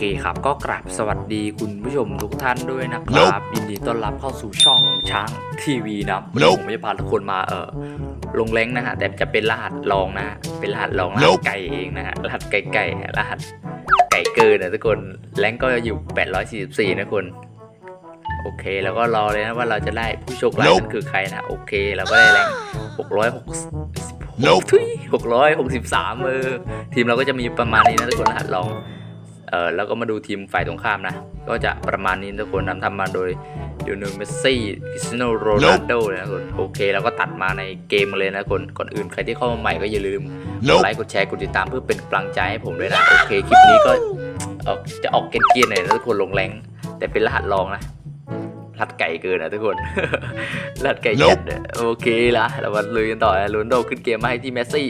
เคครับ ก็กราบสวัสดีคุณผู้ชมทุกท่านด้วยนะครับยินดีต้อนรับเข้าสู่ช่องช้างทีวีนะครับ Nope ผมจะพาทุกคนมาเออลงแรงนะฮะแต่จะเป็นรหัสรองนะฮะเป็นรหัสรองรหัส Nope ไก่เองนะฮะรหัสไก่ไก่ฮะรหัสไก่เกินนะทุกคนแรงก็อยู่ 844 นะคุณโอเค แล้วก็รอเลยนะว่าเราจะได้ผู้โชคร้าย Nope นั้นคือใครนะโอเคเราก็ได้แรง666 Nope ทุย663เออทีมเราก็จะมีประมาณนี้นะทุกคนรหัสรอง เออแล้วก็มาดูทีมฝ่ายตรงข้ามนะ ก็จะประมาณนี้ทุกคนนำทำมาโดยยูโนเมสซี่คริสเตียโนโรนัลโดนะทุกคนโอเคแล้วก็ตัดมาในเกมเลยนะคนก่อนอื่นใครที่เข้ามาใหม่ก็อย่าลืมกด Nope ไลค์กดแชร์กดติดตามเพื่อเป็นกำลังใจให้ผมด้วยนะโอเคคลิปนี้ก็เอ่อจะออกเกรียนๆหน่อยนะทุกคนลงแรงแต่เป็นรหัสรองนะรหัสไก่เกินนะทุกคนรหัสไก่ยัดเนี่ยโอเคละเรามาลุยกันต่อนะโรนลโดขึ้นเกมมาให้ที่เมสซี่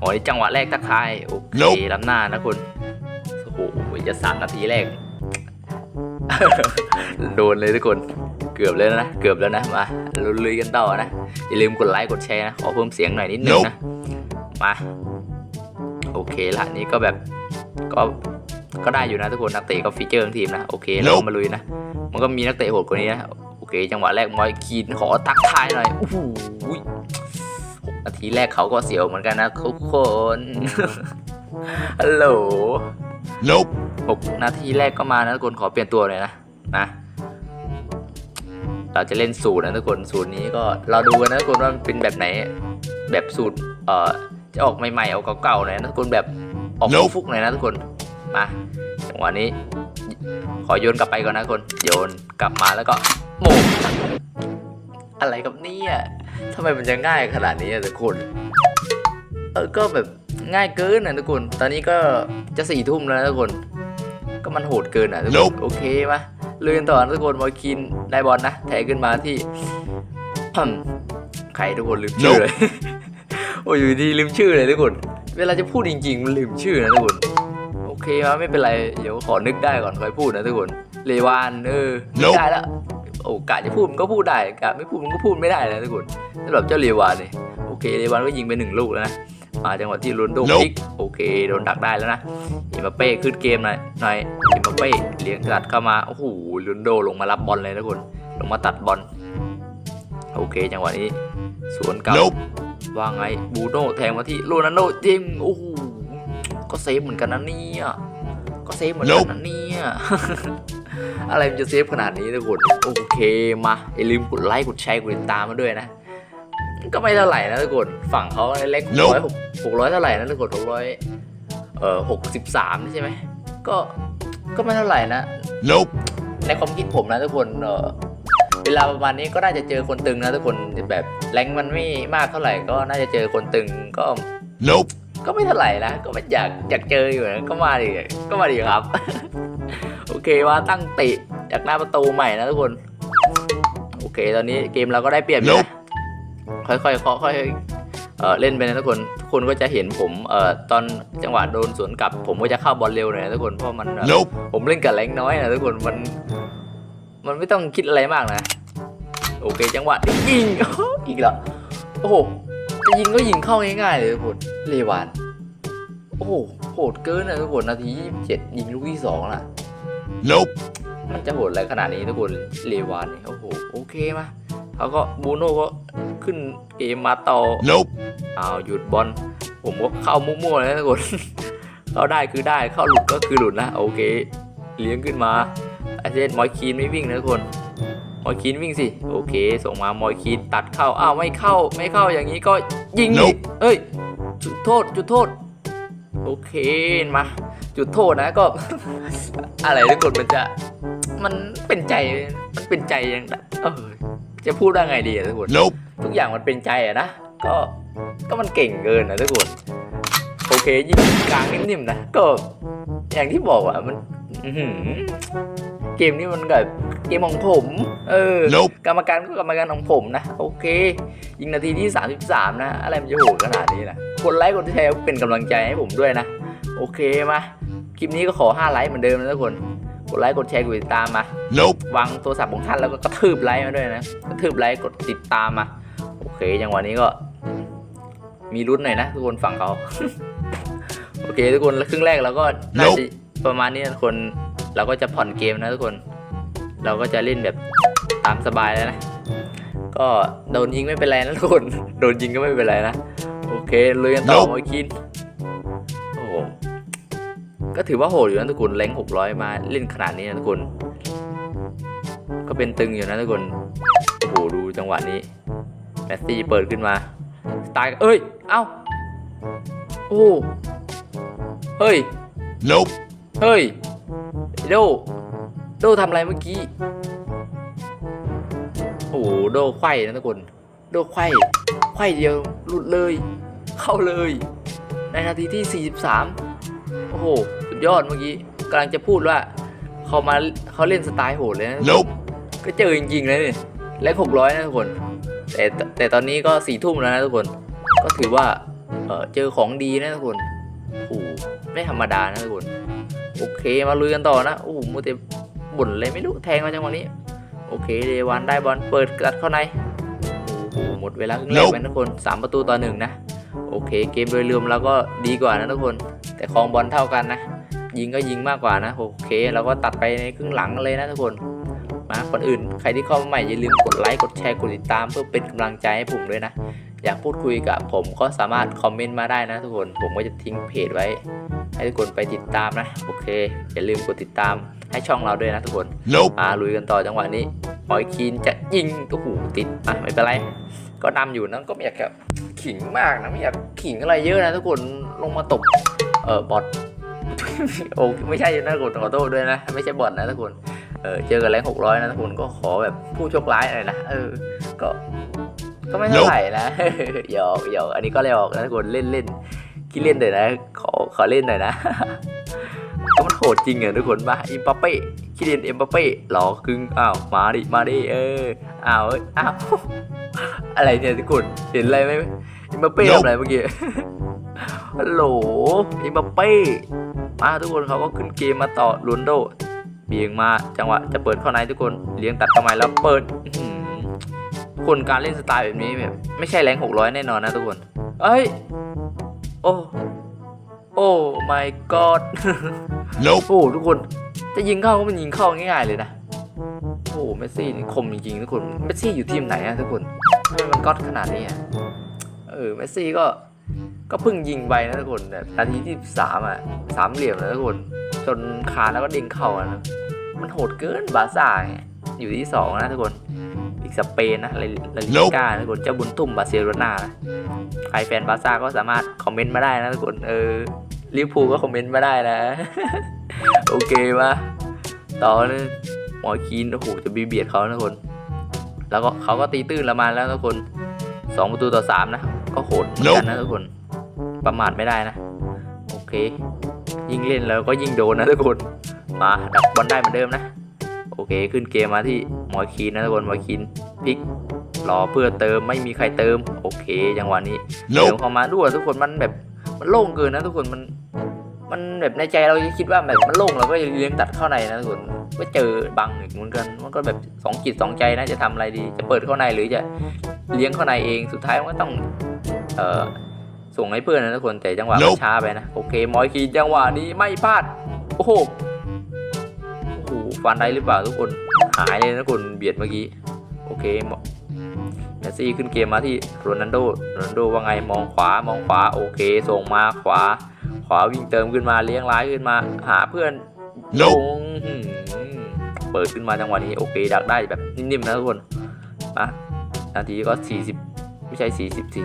โอ้ยจังหวะแรกทักทายโอเค Nope ล้ำหน้านะคุณ โอ้โหจะสามนาทีแรก โดนเลยทุกคน เกือบแล้วนะ เกือบแล้วนะ มาลุยๆกันต่อนะ อย่าลืมกดไลค์ กดแชร์นะ ขอเพิ่มเสียงหน่อยนิดนึงนะ มา โอเคละนี่ก็แบบ ก็ ก็ได้อยู่นะทุกคน นักเตะก็ฟีเจอร์ของทีมนะ โอเคแล้วก็มาลุยนะ มันก็มีนักเตะโหดกว่านี้นะ โอเค จังหวะแรกมอยคีนขอตักทายหน่อย โอ้โหหกนาทีแรกเขาก็เสียวเหมือนกันนะทุกคน ฮัลโหล Nope. หกนาทีแรกก็มานะทุกคนขอเปลี่ยนตัวเลยนะนะเราจะเล่นสูตรนะทุกคนสูตรนี้ก็เราดูกันนะทุกคนว่ามันเป็นแบบไหน แบบสูตรเอ่อจะออกใหม่ๆเอาเก่าๆหน่อยนะทุกคนแบบออก Nope ฟุกๆหน่อยนะทุกคนมาจังหวะนี้ ขอโยนกลับไปก่อนนะทุกคนโยนกลับมาแล้วก็โหมงอะไรกับเนี่ยทำไมมันจะง่ายขนาดนี้อะทุกคนเออก็แบบ ง่ายเกินนะทุกคน ตอนนี้ก็จะสี่ทุ่มแล้วนะทุกคน ก็มันโหดเกินอะทุกคน Nope โอเคมาเลื่อนต่อนะทุกคนมอยคินได้บอลนะแถขึ้นมาที่ใครทุกคนลืมชื่อ Nope เลย โอ้ยอยู่ดีลืมชื่อเลยทุกคน เวลาจะพูดจริงๆมันลืมชื่อนะทุกคน โอเคมาไม่เป็นไร เดี๋ยวขอนึกได้ก่อนค่อยพูดนะทุกคน เลวานเออไม่ Nope ได้แล้วโอ้กะจะพูดมันก็พูดได้กะไม่พูดมันก็พูดไม่ได้นะทุกคนสำหรับเจ้าเลวานเนี่ยโอเคเลวานก็ยิงไปหนึ่งลูกแล้วนะ มาจังหวะที่ลุนโด Nope พลิกโอเคโดนดักได้แล้วนะเอ็มบัปเป้ขึ้นเกมหน่อยหน่อยเอ็มบัปเป้เลี้ยงตัดเข้ามาโอ้โหลุนโดลงมารับบอลเลยนะทุกคนลงมาตัดบอลโอเคจังหวะนี้สวนกลับ Nope. ว่าไงบูโน่แทงมาที่โรนัลโดจริงโอ้โหก็เซฟเหมือนกันนะเนี่ยก็เซฟเหมือนกันนะเนี่ยอะไรมันจะเซฟขนาดนี้ทุกคนโอเคมาอย่าลืมกดไลค์กดแชร์กดติดตามมาด้วยนะ ก็ไม่เท่าไหร่นะทุกคนฝั่งเขาเล็กหกร้อยหกหกร้อยเท่าไหร่นะทุกคนหกร้อยเอ่อหกสิบสามใช่ไหมก็ก็ไม่เท่าไหร่นะ Nope. ในความคิดผมนะทุกคนเออเวลาประมาณนี้ก็น่าจะเจอคนตึงนะทุกคนแบบแรงมันไม่มากเท่าไหร่ก็น่าจะเจอคนตึงก็ Nope. ก็ไม่เท่าไหร่นะก็ไม่อยากอยากเจออยู่นะก็มาดิก็มาดิครับ โอเคว่าตั้งเตะจากหน้าประตูใหม่นะทุกคน โอเค ตอนนี้เกมเราก็ได้เปรียบอยู่นะ ค่อยๆเคาะค่อยๆเออเล่นไปนะทุกคนทุกคนก็จะเห็นผมเอ่อตอนจังหวะโดนสวนกลับ ผมก็จะเข้าบอลเร็วหน่อยนะทุกคนเพราะมันเอ่อ Nope. ผมเล่นกับแรงน้อยนะทุกคนมัน มันไม่ต้องคิดอะไรมากนะ โอเคจังหวะนี้ยิงอีกแล้วโอ้โหจะยิงก็ยิงเข้าง่ายๆเลยทุกคนเลวานโอ้โหโหดเกินนะทุกคนนาที27ยิงลูกที่สองล่ะ Nope. มันจะโหดอะไรขนาดนี้ทุกคนเลวานเนี่ยโอ้โหโอเคมาเขาก็บูโน่ก็ ขึ้นเกมมาต่อ Nope. อ้าวหยุดบอลผมก็เข้ามั่วๆเลยนะทุกคน เข้าได้คือได้เข้าหลุดก็คือหลุดนะโอเค เลี้ยงขึ้นมาอาเจนมอยคีนไม่วิ่งนะทุกคนมอยคีนวิ่งสิโอเค ส่งมามอยคีนตัดเข้าอ้าวไม่เข้าไม่เข้าอย่างนี้ก็ยิงอีก Nope เอ้ยจุดโทษจุดโทษ โอเคมา จุดโทษนะก็ อะไรทุกคนมันจะ มันเป็นใจมันเป็นใจอย่างนั้นเออจะพูดว่าไงดีอะทุกคน Nope. ทุกอย่างมันเป็นใจอะนะ ก็ก็มันเก่งเกินนะทุกคนโอเคยิงกลางนิ่มๆนะก็อย่างที่บอกอะมันอื้อหือเกมนี้มันแบบเกมของผม เออ Nope. กรรมการก็กรรมการของผมนะ โอเค ยิงนาทีที่ 33 นะ อะไรมันจะโหดขนาดนี้นะกดไลค์กดแชร์เป็นกำลังใจให้ผมด้วยนะ โอเคมา คลิปนี้ก็ขอ 5 ไลค์เหมือนเดิมนะทุกคน กดไลค์กดแชร์กดติดตามมา Nope. วางโทรศัพท์ของท่านแล้วก็กระทืบไลค์มาด้วยนะ กระทืบไลค์กดติดตามมา โอเคจังหวะนี้ก็ มีรุ่นหน่อยนะทุกคนฝั่งเขา โอเค ทุกคนครึ่งแรกเราก็น่าจะประมาณนี้ทุกคนเราก็จะผ่อนเกมนะทุกคน เราก็จะเล่นแบบตามสบายแล้วนะ ก็โดนยิงไม่เป็นไรนะทุกคน โดนยิงก็ไม่เป็นไรนะ โอเคเลยกันต่อมอคินโอ้โหก็ถือว่าโหดอยู่นะทุกคนแรงหกร้อยมาเล่นขนาดนี้นะทุกคน ก็เป็นตึงอยู่นะทุกคน โอ้โหดูจังหวะนี้ แมสซี่เปิดขึ้นมาสไตล์เอ้ย เอ้า โอ้ เฮ้ย Nope. เฮ้ย โด โดทำอะไรเมื่อกี้ โอ้โหโดไขว้นะทุกคน โดไขว้ไขว้เดียวหลุดเลย เข้าเลย ในนาทีที่ 43 โอ้โห สุดยอดเมื่อกี้กำลังจะพูดว่า เขามาเขาเล่นสไตล์โหดเลยนะ Nope. ก็เจอจริงๆเลยนี่และหกร้อยนะทุกคน แต่แต่ตอนนี้ก็สี่ทุ่มแล้วนะทุกคน ก็ถือว่าเออเจอของดีนะทุกคนโอ้โหไม่ธรรมดานะทุกคน โอเคมาลุยกันต่อนะโอ้โหมัวแต่บ่นเลยไม่รู้แทงมาจังหวะนี้ โอเคเดวันได้บอลเปิดกัดเข้าในโอ้โหหมดเวลาครึ่งแรก Nope ไปนะทุกคนสามประตูต่อหนึ่งนะโอเค เกมโดยรวมเราก็ดีกว่านะทุกคน แต่ครองบอลเท่ากันนะ ยิงก็ยิงมากกว่านะ โอเคเราก็ตัดไปในครึ่งหลังเลยนะทุกคน มาคนอื่นใครที่เข้ามาใหม่อย่าลืมกดไลค์กดแชร์กดติดตามเพื่อเป็นกำลังใจให้ผมด้วยนะ อยากพูดคุยกับผมก็สามารถคอมเมนต์มาได้นะทุกคนผมก็จะทิ้งเพจไว้ ให้ทุกคนไปติดตามนะ โอเค อย่าลืมกดติดตามให้ช่องเราด้วยนะทุกคน Nope. มาลุยกันต่อจังหวะนี้หอยคีนจะยิงโอ้โหติดอะไม่เป็นไรก็นำอยู่นะก็ไม่อยากแบบขิงมากนะไม่อยากขิงอะไรเยอะนะทุกคนลงมาตบเออบอทโอ้ไม่ใช่นะทุกคนขอโทษด้วยนะ ไม่ใช่บอทนะทุกคน เออเจอกันแรงหกร้อยนะทุกคนก็ขอแบบผู้โชคร้ายหน่อยนะเออ ก็ก็ไม่เท่าไหร่นะหยอกหยอกอันนี้ก็เลยออกนะทุกคนเล่นเล่นคิดเล่นหน่อยนะขอขอเล่นหน่อยนะก็มันโหดจริงอะทุกคนมาอิมบัปเป้คิดเล่นเอ็มบัปเป้หลอกครึ่งอ้าวมาดิมาดิเอออ้าวเอ้ยอ้าวอะไรเนี่ยทุกคนเห็นอะไรไหมอิมบัปเป้ทำอะไรเมื่อกี้ฮัลโหลอิมบัปเป้มาทุกคนเขาก็ขึ้นเกมมาต่อโรนลโด เบี่ยงมาจังหวะจะเปิดเข้าในทุกคนเลี้ยงตัดเข้ามาแล้วเปิดอื้อหือทุกคนการเล่นสไตล์แบบนี้แบบไม่ใช่แรงหกร้อยแน่นอนนะทุกคน เอ้ย โอ้โอ้ my god Nope. โอ้โหทุกคนจะยิงเข้าก็มันยิงเข้าง่ายๆเลยนะโอ้โหเมสซี่นี่คมจริงๆทุกคนเมสซี่อยู่ทีมไหนอะทุกคนทำไมมันก๊อตขนาดนี้อะเออเมสซี่ก็ก็เพิ่งยิงไปนะทุกคนแบบนาทีที่สามอะสามเหลี่ยมนะทุกคน จนคานแล้วก็เด้งเข้าอะนะ มันโหดเกินบาร์ซ่าไงอยู่ที่สองนะทุกคนอีกสเปนนะลาลาลิ Nope ก้านะทุกคนเจ้าบุญทุ่มบาร์เซโลนานะใครแฟนบาร์ซ่าก็สามารถคอมเมนต์มาได้นะทุกคนเออลิเวอร์พูลก็คอมเมนต์มาได้นะ โอเคมาต่อเลยหมอคีนโอ้โหจะบีเบียดเขานะทุกคน แล้วก็เขาก็ตีตื้นละมาแล้วทุกคนสองประตูต่อสามนะ ก็โหดเหมือนกันนะทุกคน ประมาทไม่ได้นะ โอเค ยิงเล่นแล้วก็ยิงโดนนะทุกคน มาดับบอลได้เหมือนเดิมนะ โอเคขึ้นเกมมาที่หมอคีนนะทุกคนหมอคีนพลิกรอเพื่อเติมไม่มีใครเติม โอเคจังหวะนี้เติม Nope. เข้ามาด้วยทุกคนมันแบบมันโล่งเกินนะทุกคนมัน มันแบบในใจเราคิดว่าแบบมันโล่งเราก็จะเลี้ยงตัดเข้าในนะทุกคนก็เจอบังอีกเหมือนกันมันก็แบบสองจิตสองใจนะจะทำอะไรดี จะเปิดเข้าในหรือจะเลี้ยงเข้าในเองสุดท้ายมันก็ต้อง เอ่อส่งให้เพื่อนนะทุกคนแต่จังหวะมัน Nope ช้าไปนะโอเคมอยคีจังหวะนี้ไม่พลาดโอ้โหโอ้โห ฟันได้หรือเปล่าทุกคนหายเลยนะทุกคนเบียดเมื่อกี้ โอเคหมอเมสซี่ขึ้นเกมมาที่โรนัลโดโรนัลโดว่าไงมองขวามองขวาโอเคส่งมาขวา ขวาวิ่งเติมขึ้นมาเลี้ยงร้ายขึ้นมาหาเพื่อนล Nope งหืมเปิดขึ้นมาจังหวะนี้โอเคดักได้แบบนิ่มๆนะทุกคนมานาทีก็ 40 ไม่ใช่ 40สิ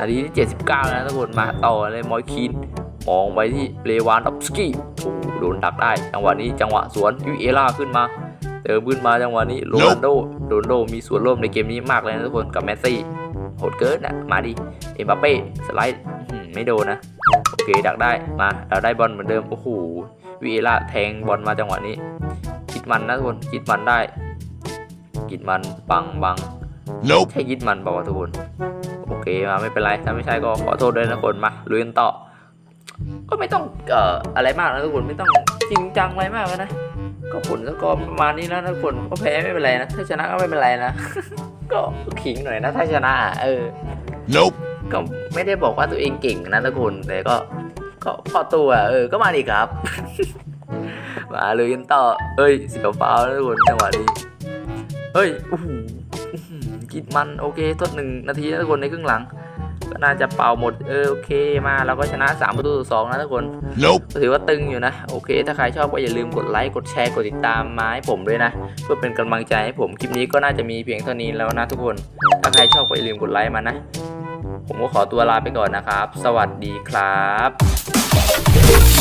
นาทีที่ 79แล้วนะทุกคนมาต่อเลยมอยคีน มองไปที่เลวานดอฟสกี้โอ้โหโดนดักได้ จังหวะนี้จังหวะสวนยูเอล่าขึ้นมาเติมขึ้นมาจังหวะนี้โรนัลโดโรนัลโดมีส่วนร่วมในเกมนี้มากเลยนะทุกคนกับแมสซี่โหดเกินนะมาดิเอ็มบัปเป้สไลด์อื้อหือไม่โดนนะโอเคดักได้มาเราได้บอลเหมือนเดิมโอ้โหวีเอล่าแทงบอลมาจังหวะนี้กิดมันนะทุกคนกิดมันได้กิดมันบังบัง Nope. ใช่กิดมันบอกว่าวะทุกคนโอเคมาไม่เป็นไรถ้าไม่ใช่ก็ขอโทษด้วยนะทุกคนมาลุยกันต่อ ก็ไม่ต้องเอ่ออะไรมากนะทุกคนไม่ต้องจริงจังอะไรมากนะ ก็ผลสกอร์ประมาณนี้นะทุกคนก็แพ้ไม่เป็นไรนะถ้าชนะก็ไม่เป็นไรนะ ก็ขิงหน่อยนะ ถ้าชนะอะเออ Nope. ก็ไม่ได้บอกว่าตัวเองเก่งนะทุกคนแต่ก็ก็พอตัวเออก็มาดีครับ มาเลยกันต่อเอ้ยเสียวฟ้าวนะทุกคนจังหวะนี้เฮ้ยโอ้โหอื้อหือกินมันโอเคทดหนึ่งนาทีนะทุกคนในครึ่งหลังก็ น่าจะเป่าหมดเออโอเคมาเราก็ชนะ3ประตูต่อสองนะทุกคน Nope. ถือว่าตึงอยู่นะ โอเค ถ้าใครชอบก็อย่าลืมกดไลค์กดแชร์กดติดตามมาให้ผมด้วยนะ เพื่อเป็นกำลังใจให้ผมคลิปนี้ก็น่าจะมีเพียงเท่านี้แล้วนะทุกคน ถ้าใครชอบก็อย่าลืมกดไลค์มานะ ผมก็ขอตัวลาไปก่อนนะครับ สวัสดีครับ